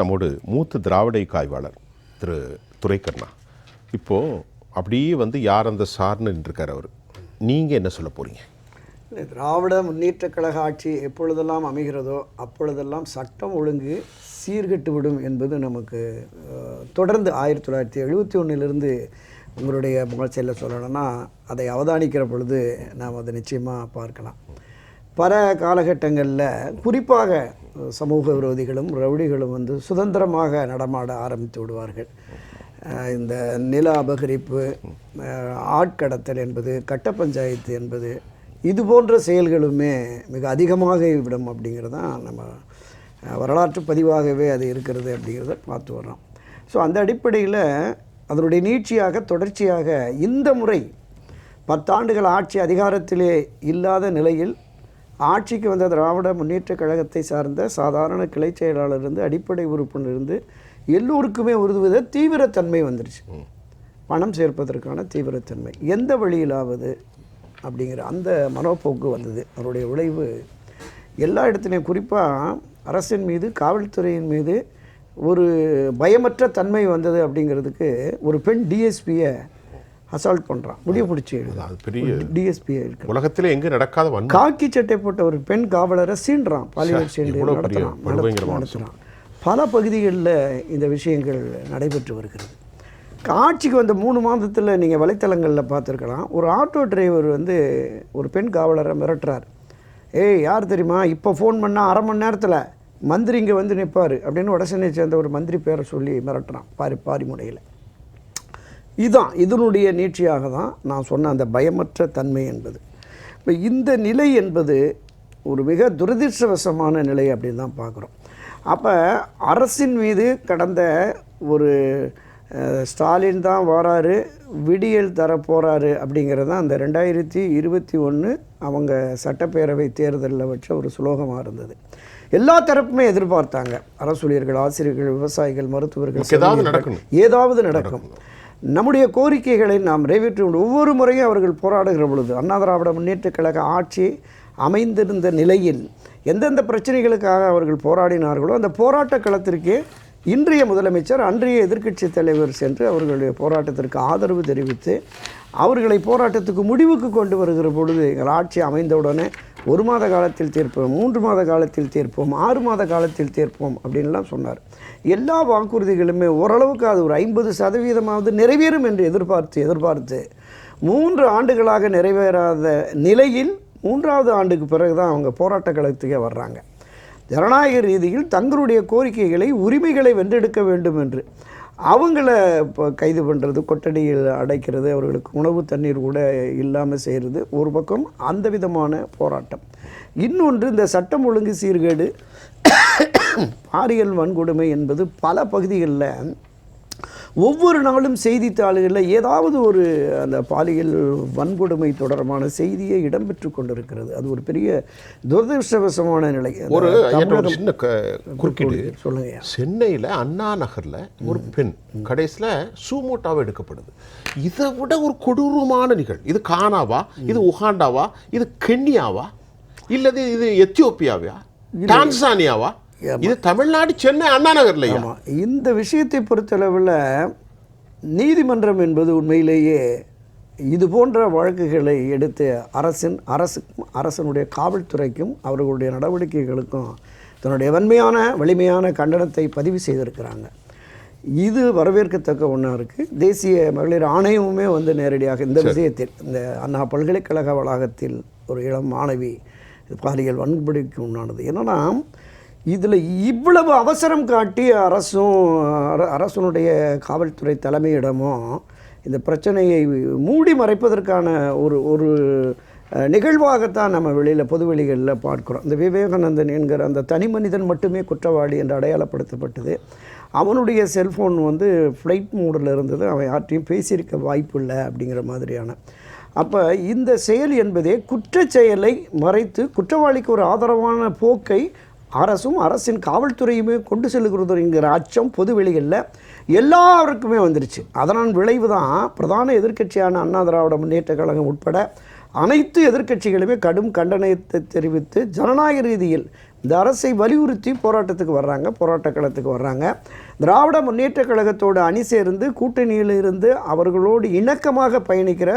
நம்மோடு மூத்த திராவிட காய்வாளர் திரு துரைக்கண்ணா. இப்போது அப்படியே வந்து யார் அந்த சார்னு நின்றுருக்கார் அவர்? நீங்கள் என்ன சொல்ல போகிறீங்க இல்லை, திராவிட முன்னேற்ற கழக ஆட்சி எப்பொழுதெல்லாம் அமைகிறதோ அப்பொழுதெல்லாம் சட்டம் ஒழுங்கு சீர்கெட்டு விடும் என்பது நமக்கு தொடர்ந்து ஆயிரத்தி தொள்ளாயிரத்தி எழுபத்தி ஒன்றிலிருந்து உங்களுடைய முகச்செல்ல சொல்லணும்னா அதை அவதானிக்கிற பொழுது நாம் அதை நிச்சயமாக பார்க்கலாம். பல காலகட்டங்களில் குறிப்பாக சமூக விரோதிகளும் ரவுடிகளும் வந்து சுதந்திரமாக நடமாட ஆரம்பித்து விடுவார்கள். இந்த நில அபகரிப்பு ஆட்கடத்தல் என்பது கட்ட பஞ்சாயத்து என்பது இது போன்ற செயல்களுமே மிக அதிகமாக விடும் அப்படிங்கிறது தான் நம்ம வரலாற்று பதிவாகவே அது இருக்கிறது அப்படிங்கிறத பார்த்து வர்றோம். ஸோ அந்த அடிப்படையில் அதனுடைய நீட்சியாக தொடர்ச்சியாக இந்த முறை பத்தாண்டுகள் ஆட்சி அதிகாரத்திலே இல்லாத நிலையில் ஆட்சிக்கு வந்த திராவிட முன்னேற்றக் கழகத்தை சார்ந்த சாதாரண கிளை செயலாளரிலிருந்து அடிப்படை உறுப்பினரிலிருந்து எல்லோருக்குமே ஒரு வித தீவிரத்தன்மை வந்துருச்சு. பணம் சேர்ப்பதற்கான தீவிரத்தன்மை. எந்த வழியிலாவது அப்படிங்கிற அந்த மனோப்போக்கு வந்தது. அவருடைய விளைவு எல்லா இடத்துலையும் குறிப்பாக அரசின் மீது காவல்துறையின் மீது ஒரு பயமற்ற தன்மை வந்தது அப்படிங்கிறதுக்கு ஒரு பெண் டிஎஸ்பியை அசால்ட் பண்ணுறான் முடிவு பிடிச்சி எழுதுறான் அது பெரிய டிஎஸ்பியை இருக்கு. உலகத்திலே எங்கே நடக்காத வன்மம் காக்கி சட்டை போட்ட ஒரு பெண் காவலரை சீண்டுறான் பாலியல் சீண்டு படுபயங்கரமான நடத்துறான். பல பகுதிகளில் இந்த விஷயங்கள் நடைபெற்று வருகிறது. ஆட்சிக்கு வந்த மூணு மாதத்தில் நீங்கள் வலைத்தளங்களில் பார்த்துருக்கலாம். ஒரு ஆட்டோ டிரைவர் வந்து ஒரு பெண் காவலரை மிரட்டுறார். ஏய் யார் தெரியுமா? இப்போ ஃபோன் பண்ணால் அரை மணி நேரத்தில் மந்திரி இங்கே வந்து நிற்பார். அப்படின்னு வடசென்னை சேர்ந்த ஒரு மந்திரி பேரை சொல்லி மிரட்டுறான். பாரி பாரிமுனையில். இதுதான் இதனுடைய நீட்சியாக தான் நான் சொன்ன அந்த பயமற்ற தன்மை என்பது. இப்போ இந்த நிலை என்பது ஒரு மிக துரதிர்ஷ்டவசமான நிலை அப்படின்னு தான் பார்க்குறோம். அப்போ அரசின் மீது கடந்த ஒரு ஸ்டாலின் தான் வராரு விடியல் தர போகிறாரு அப்படிங்கிறது தான் அந்த ரெண்டாயிரத்தி இருபத்தி ஒன்று அவங்க சட்டப்பேரவை தேர்தலில் வச்ச ஒரு சுலோகமாக இருந்தது. எல்லா தரப்புமே எதிர்பார்த்தாங்க. அரசூழியர்கள் ஆசிரியர்கள் விவசாயிகள் மருத்துவர்கள். ஏதாவது நடக்கும். நம்முடைய கோரிக்கைகளை நாம் நிறைவேற்றி ஒவ்வொரு முறையும் அவர்கள் போராடுகிற பொழுது அண்ணா திராவிட முன்னேற்றக் கழக ஆட்சி அமைந்திருந்த நிலையில் எந்தெந்த பிரச்சனைகளுக்காக அவர்கள் போராடினார்களோ அந்த போராட்ட களத்திற்கே இன்றைய முதலமைச்சர் அன்றைய எதிர்க்கட்சி தலைவர் சென்று அவர்களுடைய போராட்டத்திற்கு ஆதரவு தெரிவித்து அவர்களை போராட்டத்துக்கு முடிவுக்கு கொண்டு வருகிற பொழுது எங்கள் ஆட்சி அமைந்தவுடனே ஒரு மாத காலத்தில் தீர்ப்போம் மூன்று மாத காலத்தில் தீர்ப்போம் ஆறு மாத காலத்தில் தீர்ப்போம் அப்படின்லாம் சொன்னார். எல்லா வாக்குறுதிகளுமே ஓரளவுக்கு அது ஒரு ஐம்பது சதவீதமாவது நிறைவேறும் என்று எதிர்பார்த்து எதிர்பார்த்து. மூன்று ஆண்டுகளாக நிறைவேறாத நிலையில் மூன்றாவது ஆண்டுக்கு பிறகு தான் அவங்க போராட்ட களத்துக்கே வர்றாங்க. ஜனநாயக ரீதியில் தங்களுடைய கோரிக்கைகளை உரிமைகளை வென்றெடுக்க வேண்டும் என்று. அவங்கள இப்போ கைது பண்ணுறது கொட்டடியில் அடைக்கிறது அவர்களுக்கு உணவு தண்ணீர் கூட இல்லாமல் செய்கிறது ஒரு பக்கம் அந்த விதமான போராட்டம். இன்னொன்று இந்த சட்டம் ஒழுங்கு சீர்கேடு பாரியல் வன்கொடுமை என்பது பல பகுதிகளில் ஒவ்வொரு நாளும் செய்தித்தாள்களில் ஏதாவது ஒரு அந்த பாலியல் வன்கொடுமை தொடர்பான செய்தியை இடம்பெற்று கொண்டிருக்கிறது. அது ஒரு பெரிய துரதிருஷ்டவசமான நிலை. ஒரு சின்ன குறுக்கீடு. சொல்லுங்க. சென்னையில் அண்ணா நகரில் ஒரு பெண் கடைசியில் சூமோட்டாவை எடுக்கப்படுது. இதை விட ஒரு கொடூரமான நிகழ். இது கானாவா? இது உகாண்டாவா? இது கென்யாவா? இல்லது இது எத்தியோப்பியாவா? டான்சானியாவா? இது தமிழ்நாடு சென்னை அண்ணா நகர்லையா ஆமாம் இந்த விஷயத்தை பொறுத்தளவில் நீதிமன்றம் என்பது உண்மையிலேயே இது போன்ற வழக்குகளை எடுத்து அரசின் அரசுக்கும் அரசனுடைய காவல்துறைக்கும் அவர்களுடைய நடவடிக்கைகளுக்கும் தன்னுடைய வன்மையான வலிமையான கண்டனத்தை பதிவு செய்திருக்கிறாங்க. இது வரவேற்கத்தக்க ஒன்றா இருக்குது தேசிய மகளிர் ஆணையமுமே வந்து நேரடியாக இந்த விஷயத்தில் இந்த அண்ணா பல்கலைக்கழக வளாகத்தில் ஒரு இளம் மாணவி பாலியல் வன்கொடுமைக்கு உண்டானது என்னன்னா இதில் இவ்வளவு அவசரம் காட்டி அரசும் அர- அரசனுடைய காவல்துறை தலைமையிடமும் இந்த பிரச்சனையை மூடி மறைப்பதற்கான ஒரு ஒரு நிகழ்வாகத்தான் நம்ம வெளியில் பொதுவெளிகளில் பார்க்குறோம். இந்த விவேகானந்தன் என்கிற அந்த தனி மனிதன் மட்டுமே குற்றவாளி என்று அடையாளப்படுத்தப்பட்டது. அவனுடைய செல்ஃபோன் வந்து ஃப்ளைட் மூடில் இருந்தது. அவன் யார்ட்டையும் பேசியிருக்க வாய்ப்பு இல்லை அப்படிங்கிற மாதிரியான. அப்போ இந்த செயல் என்பதே குற்றச்செயலை மறைத்து குற்றவாளிக்கு ஒரு ஆதரவான போக்கை அரசும் அரசின் காவல்துறையுமே கொண்டு செல்கிறதுங்கிற அச்சம் அச்சம் பொதுவெளிகளில் எல்லாருக்குமே வந்துருச்சு. அதனால் விளைவு தான் பிரதான எதிர்க்கட்சியான அண்ணா திராவிட முன்னேற்ற கழகம் உட்பட அனைத்து எதிர்க்கட்சிகளுமே கடும் கண்டனத்தை தெரிவித்து ஜனநாயக ரீதியில் இந்த அரசை வலியுறுத்தி போராட்டத்துக்கு வர்றாங்க போராட்ட களத்துக்கு வர்றாங்க. திராவிட முன்னேற்ற கழகத்தோடு அணி சேர்ந்து கூட்டணியில் இருந்து அவர்களோடு இணக்கமாக பயணிக்கிற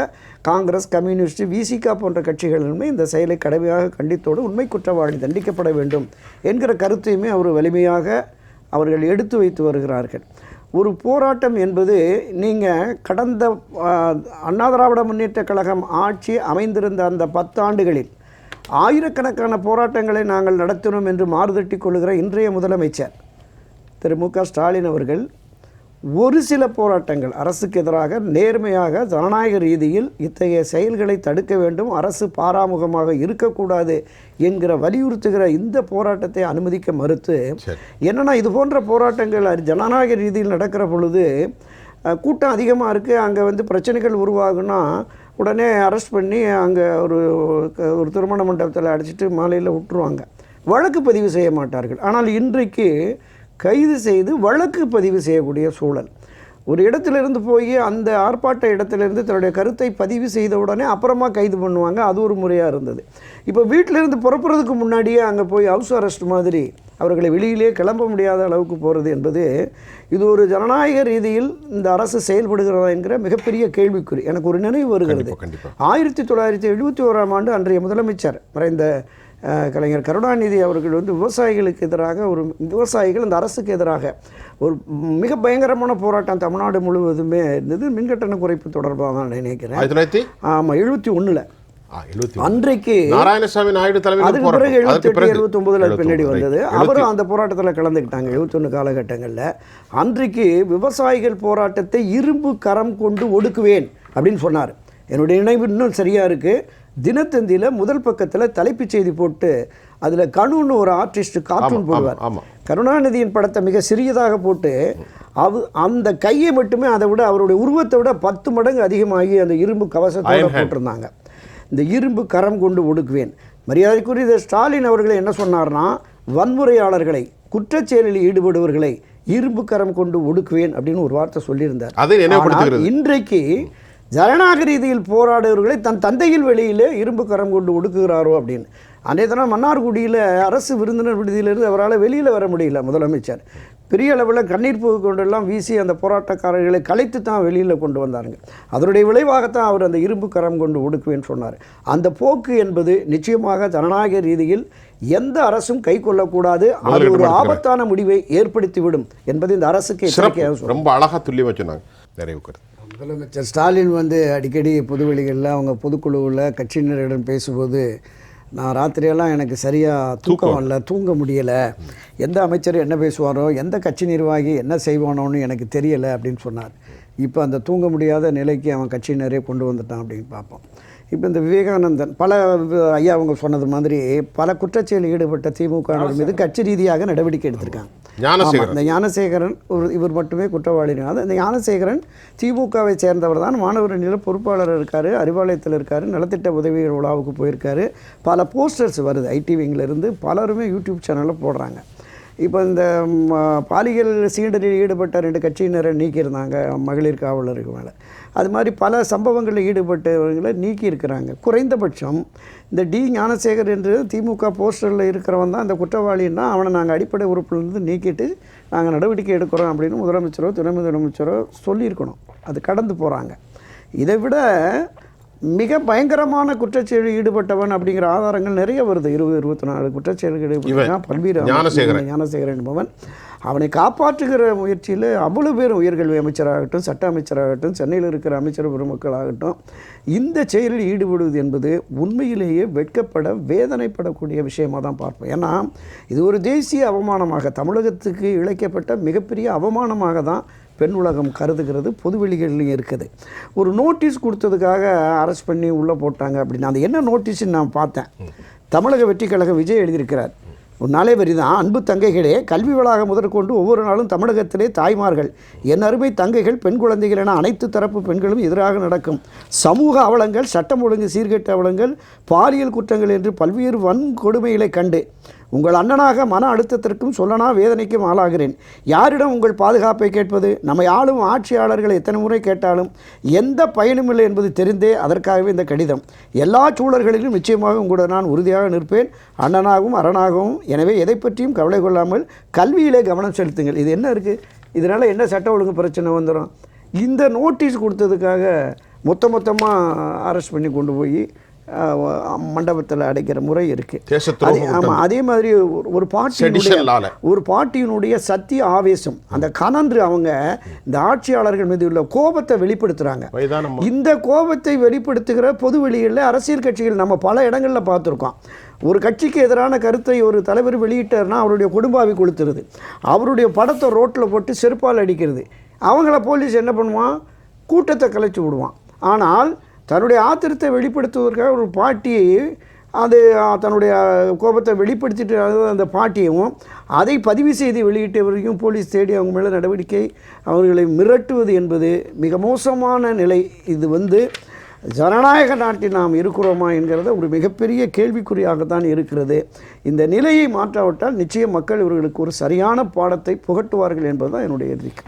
காங்கிரஸ் கம்யூனிஸ்ட் விசிகா போன்ற கட்சிகளுமே இந்த செயலை கடுமையாக கண்டித்தோடு உண்மை குற்றவாளி தண்டிக்கப்பட வேண்டும் என்கிற கருத்தையுமே அவர் வலிமையாக அவர்கள் எடுத்து வைத்து வருகிறார்கள். ஒரு போராட்டம் என்பது நீங்கள் கடந்த அண்ணா திராவிட முன்னேற்ற கழகம் ஆட்சி அமைந்திருந்த அந்த பத்தாண்டுகளில் ஆயிரக்கணக்கான போராட்டங்களை நாங்கள் நடத்தினோம் என்று மாறுதட்டி கொள்கிற இன்றைய முதலமைச்சர் திரு மு க ஸ்டாலின் அவர்கள் ஒரு சில போராட்டங்கள் அரசுக்கு எதிராக நேர்மையாக ஜனநாயக ரீதியில் இத்தகைய செயல்களை தடுக்க வேண்டும் அரசு பாராமுகமாக இருக்கக்கூடாது என்கிற வலியுறுத்துகிற இந்த போராட்டத்தை அனுமதிக்க மறுத்து. என்னன்னா இது போன்ற போராட்டங்கள் ஜனநாயக ரீதியில் நடக்கிற பொழுது கூட்டம் அதிகமாக இருக்குது அங்கே வந்து பிரச்சனைகள் உருவாகுனா உடனே அரெஸ்ட் பண்ணி அங்கே ஒரு க- ஒரு திருமண மண்டபத்தில் அடிச்சிட்டு மாலையில் விட்டுருவாங்க. வழக்கு பதிவு செய்ய மாட்டார்கள். ஆனால் இன்றைக்கு கைது செய்து வழக்கு பதிவு செய்யக்கூடிய சூழல். ஒரு இடத்துலேருந்து போய் அந்த ஆர்ப்பாட்ட இடத்துலேருந்து தன்னுடைய கருத்தை பதிவு செய்த உடனே அப்புறமா கைது பண்ணுவாங்க. அது ஒரு முறையாக இருந்தது. இப்போ வீட்டிலேருந்து புறப்புறதுக்கு முன்னாடியே அங்கே போய் ஹவுஸ் அரெஸ்ட் மாதிரி அவர்களை வெளியிலே கிளம்ப முடியாத அளவுக்கு போகிறது என்பது இது ஒரு ஜனநாயக ரீதியில் இந்த அரசு செயல்படுகிறதா என்கிற மிகப்பெரிய கேள்விக்குறி. எனக்கு ஒரு நினைவு வருகிறது. ஆயிரத்தி தொள்ளாயிரத்தி எழுபத்தி ஓராம் ஆண்டு அன்றைய முதலமைச்சர் மறைந்த கலைஞர் கருணாநிதி அவர்கள் வந்து விவசாயிகளுக்கு எதிராக ஒரு விவசாயிகள் இந்த அரசுக்கு எதிராக ஒரு மிக பயங்கரமான போராட்டம் தமிழ்நாடு முழுவதுமே இருந்தது. மின்கட்டண குறைப்பு தொடர்பாக தான் நினைக்கிறேன். ஆமாம் எழுபத்தி ஒன்றில் அன்றைக்கு நாராயணசாமி நாயுடு தலைமையில் பிறகு எழுபத்தி எட்டு எழுபத்தொம்பதுல பின்னாடி 79, வந்தது. அவரும் அந்த போராட்டத்தில் கலந்துக்கிட்டாங்க எழுபத்தொன்று காலகட்டங்களில். அன்றைக்கு விவசாயிகள் போராட்டத்தை இரும்பு கரம் கொண்டு ஒடுக்குவேன் அப்படின்னு சொன்னார். என்னுடைய நினைவு இன்னும் சரியாக இருக்குது தினத்தந்தியில் முதல் பக்கத்தில் தலைப்புச் செய்தி போட்டு அதில் கணுன்னு ஒரு ஆர்டிஸ்ட் கார்ட்டூன் போடுவார். கருணாநிதியின் படத்தை மிக சிறியதாக போட்டு அவ அந்த கையை மட்டுமே அதை விட அவருடைய உருவத்தை விட பத்து மடங்கு அதிகமாகி அந்த இரும்பு கவசத்தோட. போட்டிருந்தாங்க. இந்த இரும்பு கரம் கொண்டு ஒடுக்குவேன். மரியாதைக்குரிய ஸ்டாலின் அவர்கள் என்ன சொன்னார்னா வன்முறையாளர்களை குற்றச்செயலில் ஈடுபடுவர்களை இரும்பு கரம் கொண்டு ஒடுக்குவேன் அப்படின்னு ஒரு வார்த்தை சொல்லியிருந்தார். ஆனால் இன்றைக்கு ஜனநாயக ரீதியில் போராடுவர்களை தன் தந்தையில் வெளியிலே இரும்பு கரம் கொண்டு ஒடுக்குகிறாரோ அப்படின்னு. அன்றைய தினம் மன்னார்குடியில் அரசு விருந்தினர் விடுதியிலிருந்து அவரால் வெளியில் வர முடியல முதலமைச்சர். பெரிய அளவில் கண்ணீர் புகை கொண்டெல்லாம் வீசி அந்த போராட்டக்காரர்களை கலைத்து தான் வெளியில் கொண்டு வந்தாருங்க. அதனுடைய விளைவாகத்தான் அவர் அந்த இரும்பு கரம் கொண்டு ஒடுக்குவேன்னு சொன்னார். அந்த போக்கு என்பது நிச்சயமாக ஜனநாயக ரீதியில் எந்த அரசும் கை கொள்ளக்கூடாது. அது ஒரு ஆபத்தான முடிவை ஏற்படுத்திவிடும் என்பது இந்த அரசுக்கு ரொம்ப அழகா துல்லியமா சொன்னாங்க. நிறைவு கருத்து முதலமைச்சர் ஸ்டாலின் வந்து அடிக்கடி பொதுவெளிகளில் அவங்க பொதுக்குழுவில் கட்சியினரிடம் பேசும்போது நான் ராத்திரியெல்லாம் எனக்கு சரியாக தூக்கம். வரல தூங்க முடியலை. எந்த அமைச்சர் என்ன பேசுவாரோ எந்த கட்சி நிர்வாகி என்ன செய்வானோன்னு எனக்கு தெரியலை அப்படின்னு சொன்னார். இப்போ அந்த தூங்க முடியாத நிலைக்கு அவன் கட்சியினரே கொண்டு வந்துட்டான் அப்படின்னு பார்ப்போம். இப்போ இந்த விவேகானந்தன் பல ஐயா அவங்க சொன்னது மாதிரி பல குற்றச்செயலில் ஈடுபட்ட திமுக மீது கட்சி ரீதியாக நடவடிக்கை எடுத்திருக்காங்க. ஞானசேகரன். இந்த ஞானசேகரன் ஒரு இவர் மட்டுமே குற்றவாளி அது இந்த ஞானசேகரன் திமுகவை சேர்ந்தவர் தான். மாணவர் அணியில் பொறுப்பாளர் இருக்கார் அறிவாலயத்தில் இருக்கார் நலத்திட்ட உதவிகள் விழாவுக்கு போயிருக்காரு. பல போஸ்டர்ஸ் வருது ஐடி இருந்து பலருமே யூடியூப் சேனலில் போடுறாங்க. இப்போ இந்த பாலியல் சீண்டலில் ஈடுபட்ட ரெண்டு கட்சியினரை நீக்கியிருந்தாங்க மகளிர் காவலருக்கு மேலே. அது மாதிரி பல சம்பவங்களில் ஈடுபட்டவர்களை நீக்கியிருக்கிறாங்க. குறைந்தபட்சம் இந்த டி ஞானசேகர் என்று திமுக போஸ்டரில் இருக்கிறவன் தான் அந்த குற்றவாளின்னா அவனை நாங்கள் அடிப்படை உறுப்பிலிருந்து நீக்கிட்டு நாங்கள் நடவடிக்கை எடுக்கிறோம் அப்படின்னு முதலமைச்சரோ துணை முதலமைச்சரோ சொல்லியிருக்கணும். அது கடந்து போகிறாங்க இதை விட மிக பயங்கரமான குற்றச்செயலில் ஈடுபட்டவன் அப்படிங்கிற ஆதாரங்கள் நிறைய வருது. இருபது இருபத்தி நாலு குற்றச்செயலுக்கு ஈடுபட்டான் பல்வேறு ஞானசேகரன். ஞானசேகரன் என்பவன். அவனை காப்பாற்றுகிற முயற்சியில் அவ்வளவு பேரும் உயர்கல்வி அமைச்சராகட்டும் சட்ட அமைச்சராகட்டும் சென்னையில் இருக்கிற அமைச்சர் பெருமக்களாகட்டும் இந்த செயலில் ஈடுபடுவது என்பது உண்மையிலேயே வெட்கப்பட வேதனைப்படக்கூடிய விஷயமாக தான் பார்ப்போம். ஏன்னா இது ஒரு தேசிய அவமானமாக தமிழகத்துக்கு இழைக்கப்பட்ட மிகப்பெரிய அவமானமாக தான் பெண் உலகம் கருதுகிறது பொதுவெளிகள்லையும் இருக்குது. ஒரு நோட்டீஸ் கொடுத்ததுக்காக அரெஸ்ட் பண்ணி உள்ளே போட்டாங்க அப்படின்னு அந்த என்ன நோட்டீஸ்ன்னு நான் பார்த்தேன். தமிழக வெற்றி கழகம் விஜய் எழுதியிருக்கிறார். ஒரு நாளே வரி தான் அன்பு தங்கைகளே கல்வி வளாகம் முதற்கொண்டு ஒவ்வொரு நாளும் தமிழகத்திலே தாய்மார்கள். என் அருமை தங்கைகள் பெண் குழந்தைகள் என அனைத்து தரப்பு பெண்களும் எதிராக நடக்கும். சமூக அவலங்கள் சட்டம் ஒழுங்கு சீர்கெட்ட அவலங்கள் பாலியல் குற்றங்கள் என்று பல்வேறு வன்கொடுமைகளை கண்டு உங்கள் அண்ணனாக மன அழுத்தத்திற்கும் சொல்லனா வேதனைக்கும் ஆளாகிறேன். யாரிடம் உங்கள் பாதுகாப்பை கேட்பது? நம்மை ஆளும் ஆட்சியாளர்களை எத்தனை முறை கேட்டாலும் எந்த பயனும் இல்லை என்பது தெரிந்தே அதற்காகவே இந்த கடிதம். எல்லா சூழல்களிலும் நிச்சயமாக உங்களுடன் நான் உறுதியாக நிற்பேன். அண்ணனாகவும் அரணாகவும். எனவே எதை பற்றியும் கவலை கொள்ளாமல் கல்வியிலே கவனம் செலுத்துங்கள். இது என்ன இருக்குது இதனால் என்ன சட்ட ஒழுங்கு பிரச்சனை வந்துடும் இந்த நோட்டீஸ் கொடுத்ததுக்காக மொத்த மொத்தமாக அரெஸ்ட் பண்ணி கொண்டு போய் மண்டபத்தில் அடைக்கிற முறை இருக்குது ஆமாம் அதே மாதிரி ஒரு- பாட்டியினுடைய ஒரு பாட்டியினுடைய சத்திய ஆவேசம் அந்த கனன்று அவங்க இந்த ஆட்சியாளர்கள் மீது உள்ள கோபத்தை வெளிப்படுத்துகிறாங்க இந்த கோபத்தை வெளிப்படுத்துகிற பொது வெளியில் அரசியல் கட்சிகள் நம்ம பல இடங்களில் பார்த்துருக்கோம். ஒரு கட்சிக்கு எதிரான கருத்தை ஒரு தலைவர் வெளியிட்டார்னா அவருடைய குடும்பாவி கொளுத்துறது. அவருடைய படத்தை ரோட்டில் போட்டு செருப்பால் அடிக்கிறது. அவங்கள போலீஸ் என்ன பண்ணுவான்? கூட்டத்தை கலைச்சு விடுவான். ஆனால் தன்னுடைய ஆத்திரத்தை வெளிப்படுத்துவதற்காக ஒரு பாட்டியை அது தன்னுடைய கோபத்தை வெளிப்படுத்திட்டு அந்த பாட்டியவும் அதை பதிவு செய்து வெளியிட்டவரையும் போலீஸ் தேடி அவங்க மேலே நடவடிக்கை அவர்களை மிரட்டுவது என்பது மிக மோசமான நிலை. இது வந்து ஜனநாயக நாட்டில் நாம் இருக்கிறோமா என்கிறத ஒரு மிகப்பெரிய கேள்விக்குறியாகத்தான் இருக்கிறது. இந்த நிலையை மாற்றாவிட்டால் நிச்சயம் மக்கள் இவர்களுக்கு ஒரு சரியான பாடத்தை புகட்டுவார்கள் என்பதுதான் என்னுடைய எதிர்க்கு